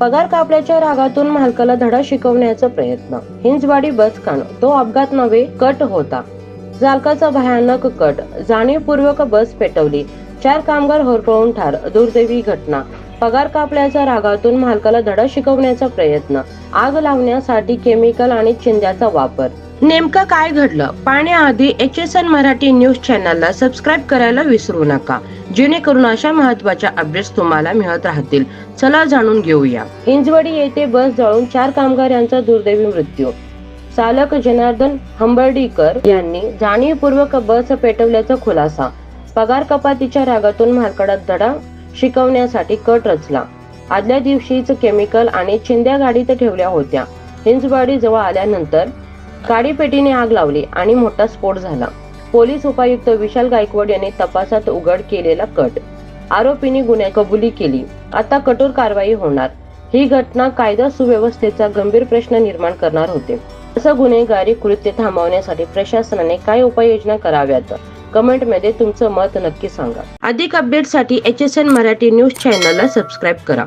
पगार कापल्याच्या रागातून मालकाला धडा शिकवण्याचा प्रयत्न. हिंजवाडी बस कान तो अपघात नव्हे कट होता. चालकाचा भयानक कट जाणीवपूर्वक बस पेटवली. चार कामगार होरपळून ठार दुर्दैवी घटना. पगार कापल्याच्या रागातून मालकाला धडा शिकवण्याचा प्रयत्न. आग लावण्यासाठी केमिकल आणि चिंध्याचा वापर. नेमकं काय घडलं? पाहण्याआधी H S N Marathi news चॅनलला सबस्क्राईब करायला विसरू नका. जेणेकरून अशा महत्त्वाच्या अपडेट्स तुम्हाला मिळत राहतील. चला जाणून घेऊया. हिंजवडी येथे बस जळून चार कामगार यांचा दुर्दैवी मृत्यू. चालक जनार्दन हंबर्डीकर यांनी जाणीवपूर्वक बस पेटवल्याचा खुलासा. पगार कपातीच्या रागातून मारकडात धडा शिकवण्यासाठी कट रचला. आदल्या दिवशीच केमिकल आणि चिंध्या गाडीत ठेवल्या होत्या. हिंजवाडी जवळ आल्यानंतर गाडीपेटीने आग लावली आणि मोठा स्फोट झाला. पोलीस उपायुक्त विशाल गायकवाड यांनी तपासात उघड केलेला कट. आरोपींनी गुन्हे कबुली केली. आता कठोर कारवाई होणार. ही घटना कायदा सुव्यवस्थेचा गंभीर प्रश्न निर्माण करणार होते. असं गुन्हेगारी कृत्य थांबवण्यासाठी प्रशासनाने काय उपाययोजना कराव्यात? कमेंटमध्ये तुमचं मत नक्की सांगा. अधिक अपडेटसाठी H S N Marathi news चॅनलला सबस्क्राईब करा.